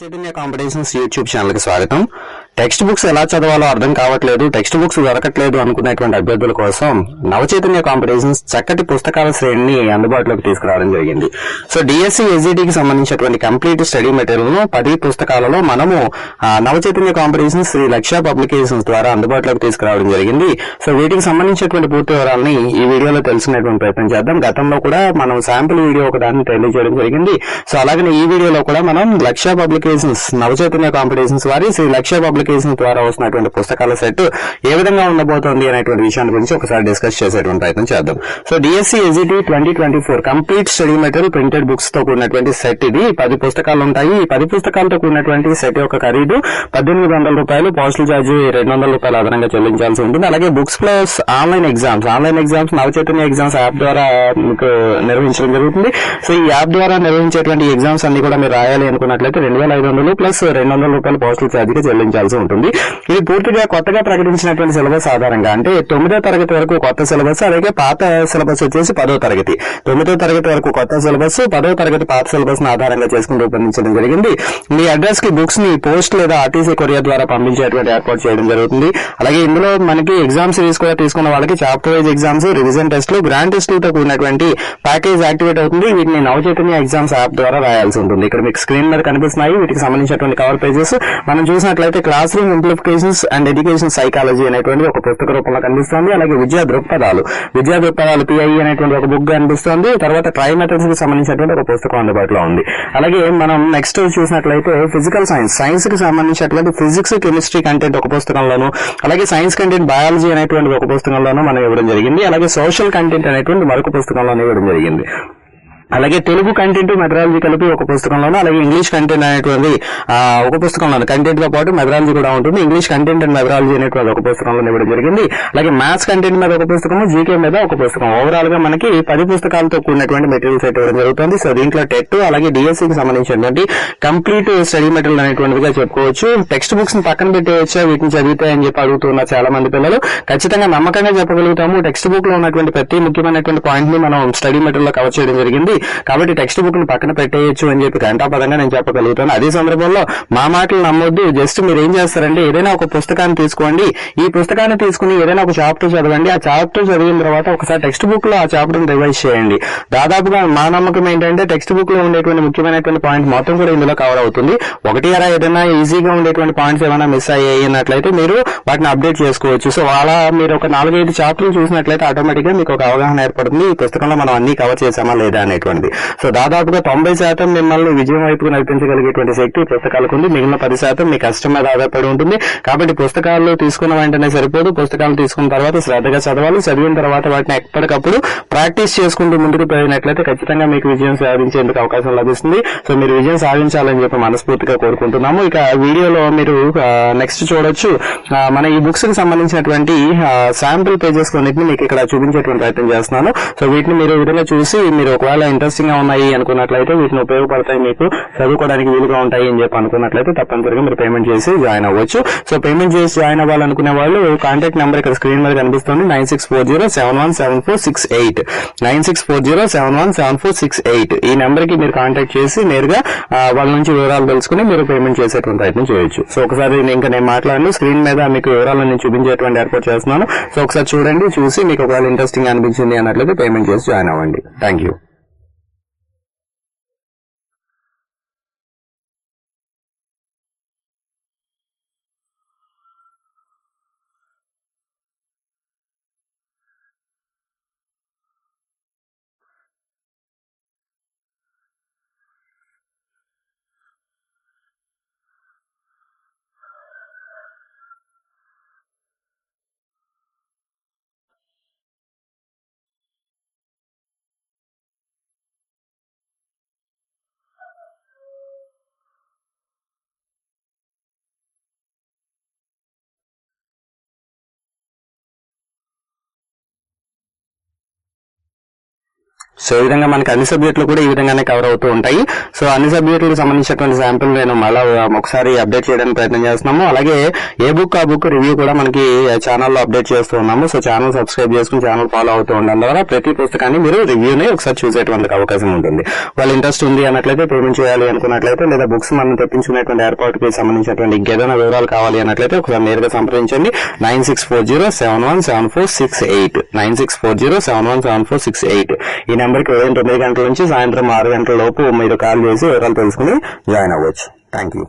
Chaitanya competitions YouTube ఛానల్కి స్వాగతం. Text books ఎలా చదవాలో అర్థం కావట్లేదు టెక్స్ట్ బుక్స్ దొరకట్లేదు అనుకునేటువంటి అభ్యర్థుల కోసం నవచైతన్య కాంపిటీషన్స్ చక్కటి పుస్తకాల శ్రేణిని అందుబాటులోకి తీసుకురావడం జరిగింది. సో డిఎస్సి ఎస్జిటికి సంబంధించినటువంటి కంప్లీట్ స్టడీ మెటీరియల్ పది పుస్తకాలలో మనము ఆ, నవచైతన్య కాంపిటీషన్స్ శ్రీ లక్ష్య పబ్లికేషన్స్ ద్వారా అందుబాటులోకి తీసుకురావడం జరిగింది. సో వీటికి సంబంధించినటువంటి పూర్తి వివరాలని ఈ వీడియోలో తెలుసుకునేటువంటి ప్రయత్నం చేద్దాం. గతంలో కూడా మనం శాంపుల్ వీడియో ఒక దాన్ని తెలియజేయడం జరిగింది. సో అలాగే ఈ వీడియోలో కూడా మనం లక్ష్య పబ్లికేషన్స్ నవచైతన్య కాంపిటీషన్స్ వారి శ్రీ లక్ష్య పబ్లికేషన్స్ ద్వారా వస్తున్నటువంటి పుస్తకాల సెట్ ఏ విధంగా ఉండబోతోంది అనేటువంటి విషయాన్ని గురించి ఒకసారి డిస్కస్ చేసేటువంటి ప్రయత్నం చేద్దాం. So DSC AGT twenty twenty four complete study material printed బుక్స్తో కూడినటువంటి సెట్ ఇది. పది పుస్తకాలు ఉంటాయి. ఈ పది పుస్తకాలతో కూడినటువంటి సెట్ యొక్క ఖరీదు పద్దెనిమిది వందల రూపాయలు పోస్టల్ ఛార్జ్ రెండు వందల రూపాయలు అదనంగా చెల్లించాల్సి ఉంటుంది. అలాగే books plus online exams online exams Navachaitanya exams app ద్వారా మీకు నిర్వహించడం జరుగుతుంది. సో ఈ యాప్ ద్వారా నిర్వహించేటువంటి ఎగ్జామ్స్ అన్ని కూడా మీరు రాయాలి అనుకున్నట్లయితే రెండు వేల ఐదు వందలు ప్లస్ రెండు వందల రూపాయలు పోస్టల్ ఛార్జ్ చెల్లించాల్సి చెల్లించాల్సి ఉంటుంది. ఇది పూర్తిగా కొత్తగా ప్రకటించినటువంటి సిలబస్ ఆధారంగా. అంటే తొమ్మిదో తరగతి వరకు కొత్త సిలబస్ అలాగే పాత సిలబస్ వచ్చేసి పదో తరగతి. తొమ్మిదో తరగతి వరకు కొత్త సిలబస్ పదో తరగతి పాత సిలబస్ను ఆధారంగా చేసుకుని రూపొందించడం జరిగింది. మీ అడ్రస్కి బుక్స్ని పోస్ట్ లేదా ఆర్టీసీ కొరియర్ ద్వారా పంపించేటువంటి ఏర్పాటు చేయడం జరుగుతుంది. అలాగే ఇందులో మనకి ఎగ్జామ్ సిరీస్ కూడా తీసుకున్న వాళ్ళకి చాప్టర్ వైజ్ ఎగ్జామ్స్ రివిజన్ టెస్ట్లు గ్రాండ్ టెస్ట్లతో కూడినటువంటి ప్యాకేజ్ యాక్టివేట్ అవుతుంది. వీటిని నవచైతన్య ఎగ్జామ్స్ యాప్ ద్వారా రాయాల్సి ఉంటుంది. ఇక్కడ మీకు స్క్రీన్ మీద కనిపిస్తున్నాయి. వీటికి సంబంధించినటువంటి కవర్ పేజెస్. మనం చూసినట్లయితే class room implications and education psychology అనేటువంటి ఒక పుస్తక రూపంలో కనిపిస్తుంది. అలాగే విద్యా దృక్పథాలు. విద్యా దృక్పథాలు పిఐ అనేటువంటి ఒక బుక్ కనిపిస్తుంది. తర్వాత ట్రై మెథడ్స్కి సంబంధించినటువంటి ఒక పుస్తకం అందుబాటులో ఉంది. అలాగే మనం నెక్స్ట్ చూసినట్లయితే ఫిజికల్ సైన్స్ సైన్స్కి సంబంధించినటువంటి ఫిజిక్స్ కెమిస్ట్రీ కంటెంట్ ఒక పుస్తకంలోను అలాగే సైన్స్ కంటెంట్ బయాలజీ అనేటువంటి ఒక పుస్తకంలోనూ మనం ఇవ్వడం జరిగింది. అలాగే సోషల్ కంటెంట్ అనేటువంటి మరొక పుస్తకంలోనే ఇవ్వడం జరిగింది. అలాగే తెలుగు కంటెంట్ మెథడాలజీ కలిపి ఒక పుస్తకంలోను అలాగే ఇంగ్లీష్ కంటెంట్ అనేటువంటి ఒక పుస్తకంలోను కంటెంట్తో పాటు మెథడాలజీ కూడా ఉంటుంది. ఇంగ్లీష్ కంటెంట్ అండ్ మెథడాలజీ అనేటువంటి ఒక పుస్తకంలో ఇవ్వడం జరిగింది. అలాగే మ్యాథ్స్ కంటెంట్ మీద ఒక పుస్తకం జీకే మీద ఒక పుస్తకం ఓవరాల్గా మనకి పది పుస్తకాలతో కూడినటువంటి మెటీరియల్స్ ఇవ్వడం జరుగుతుంది. సో దీంట్లో టెట్ అలాగే డిఎస్సి కి సంబంధించినటువంటి కంప్లీట్ స్టడీ మెటీరియల్ అనేటువంటిదిగా చెప్పుకోవచ్చు. టెక్స్ట్ బుక్స్ని పక్కన పెట్టేయచ్చా? వీటిని చదివితే అని చెప్పి అడుగుతున్నారు చాలా మంది పిల్లలు. ఖచ్చితంగా నమ్మకంగా చెప్పగలుగుతాము. టెక్స్ట్ బుక్లో ఉన్నటువంటి ప్రతి ముఖ్యమైనటువంటి పాయింట్ని మనం స్టడీ మెటీరియల్లో కవర్ చేయడం జరిగింది. కాబట్టి టెక్స్ట్ బుక్ని పక్కన పెట్టేయచ్చు అని చెప్పి ఘంటాపదంగా నేను చెప్పగలుగుతాను. అదే సందర్భంలో మా మాటలు నమ్మొద్దు. జస్ట్ మీరు ఏం చేస్తారంటే ఏదైనా ఒక పుస్తకాన్ని తీసుకోండి. ఈ పుస్తకాన్ని తీసుకుని ఏదైనా ఒక చాప్టర్ చదవండి. ఆ చాప్టర్ చదివిన తర్వాత ఒకసారి టెక్స్ట్ బుక్లో ఆ చాప్టర్ రివైజ్ చేయండి. దాదాపుగా మా నమ్మకం ఏంటంటే టెక్స్ట్ బుక్లో ఉండేటువంటి ముఖ్యమైనటువంటి పాయింట్ మొత్తం కూడా ఇందులో కవర్ అవుతుంది. ఒకటి అలా ఏదైనా ఈజీగా ఉండేటువంటి పాయింట్స్ ఏమైనా మిస్ అయ్యాయి అన్నట్లయితే మీరు వాటిని అప్డేట్ చేసుకోవచ్చు. సో అలా మీరు ఒక నాలుగైదు చాప్టర్లు చూసినట్లయితే ఆటోమేటిక్గా మీకు ఒక అవగాహన ఏర్పడుతుంది. ఈ పుస్తకంలో మనం అన్ని కవర్ చేసామా లేదా అనేటువంటిది సో దాదాపుగా తొంభై శాతం మిమ్మల్ని విజయం వైపుకు నడిపించగలిగేటువంటి శక్తి పుస్తకాలకు ఉంది. మిగిలిన పది శాతం మీ కష్టం మీద ఆధారపడి ఉంటుంది. కాబట్టి పుస్తకాలు తీసుకున్న వెంటనే సరిపోదు. పుస్తకాలు తీసుకున్న తర్వాత శ్రద్ధగా చదవాలి. చదివిన తర్వాత వాటిని ఎప్పటికప్పుడు ప్రాక్టీస్ చేసుకుంటూ ముందుకు పోయినట్లయితే ఖచ్చితంగా మీకు విజయం సాధించేందుకు అవకాశం లభిస్తుంది. సో మీరు విజయం సాధించాలని చెప్పి మనస్ఫూర్తిగా కోరుకుంటున్నాము. ఇక వీడియోలో మీరు నెక్స్ట్ చూడొచ్చు. మన ఈ బుక్స్కి సంబంధించినటువంటి శాంపుల్ పేజెస్ కొన్నిటిని మీకు ఇక్కడ చూపించేటువంటి ప్రయత్నం చేస్తున్నాను. సో వీటిని మీరు విధంగా చూసి మీరు ఒకవేళ ఇంట్రెస్టింగ్గా ఉన్నాయి అనుకున్నట్లయితే వీటిని ఉపయోగపడతాయి మీకు చదువుకోవడానికి వీలుగా ఉంటాయి అని చెప్పి అనుకున్నట్లయితే తప్పనిసరిగా మీరు పేమెంట్ చేసి జాయిన్ అవ్వచ్చు. సో పేమెంట్ చేసి జాయిన్ అవ్వాలనుకునే వాళ్ళు కాంటాక్ట్ నెంబర్ ఇక్కడ స్క్రీన్ మీద కనిపిస్తుంది nine six four zero seven one seven four six eight nine six four zero seven one seven four six eight ఈ నెంబర్కి మీరు కాంటాక్ట్ చేసి నేరుగా వాళ్ళ నుంచి వివరాలు తెలుసుకుని మీరు పేమెంట్ చేసేటువంటి ప్రయత్నం చేయొచ్చు. సో ఒకసారి నేను ఇంకా నేను మాట్లాడను స్క్రీన్ మీద మీకు వివరాలు నేను చూపించేటువంటి ఏర్పాటు చేస్తున్నాను. సో ఒకసారి చూడండి చూసి మీకు ఒకవేళ ఇంట్రెస్టింగ్ అనిపించింది అన్నట్లయితే పేమెంట్ చేసి జాయిన్ అవ్వండి. థ్యాంక్ యూ సో ఈ విధంగా మనకి అన్ని సబ్జెక్టులు కూడా ఈ విధంగానే కవర్ అవుతూ ఉంటాయి. సో అన్ని సబ్జెక్టులకు సంబంధించినటువంటి శాంపుల్ నేను మళ్ళీ um, ఒకసారి అప్డేట్ చేయడానికి ప్రయత్నం చేస్తున్నాము. అలాగే ఏ బుక్ ఆ బుక్ రివ్యూ కూడా మనకి uh, ఛానల్లో అప్డేట్ చేస్తూ ఉన్నాము. సో ఛానల్ సబ్స్క్రైబ్ చేసుకుని ఛానల్ ఫాలో అవుతూ ఉండడం ద్వారా ప్రతి పుస్తకాన్ని మీరు రివ్యూని ఒకసారి చూసేటువంటి అవకాశం ఉంటుంది. వాళ్ళ ఇంట్రెస్ట్ ఉంది అన్నట్లయితే పేమెంట్ చేయాలి అనుకున్నట్లయితే లేదా బుక్స్ మనం తెప్పించుకునేటువంటి ఏర్పాటుకి సంబంధించినటువంటి ఇంకేదైనా వివరాలు కావాలి అన్నట్లయితే ఒకసారి నేరుగా సంప్రదించండి. Nine six four zero seven one seven four six eight. Nine six four zero seven one seven four six eight. ఈ నెంబర్కి ఉదయం తొమ్మిది గంటల నుంచి సాయంత్రం ఆరు గంటల లోపు మీరు కాల్ చేసి వివరాలు తెలుసుకుని జాయిన్ అవ్వచ్చు. Thank you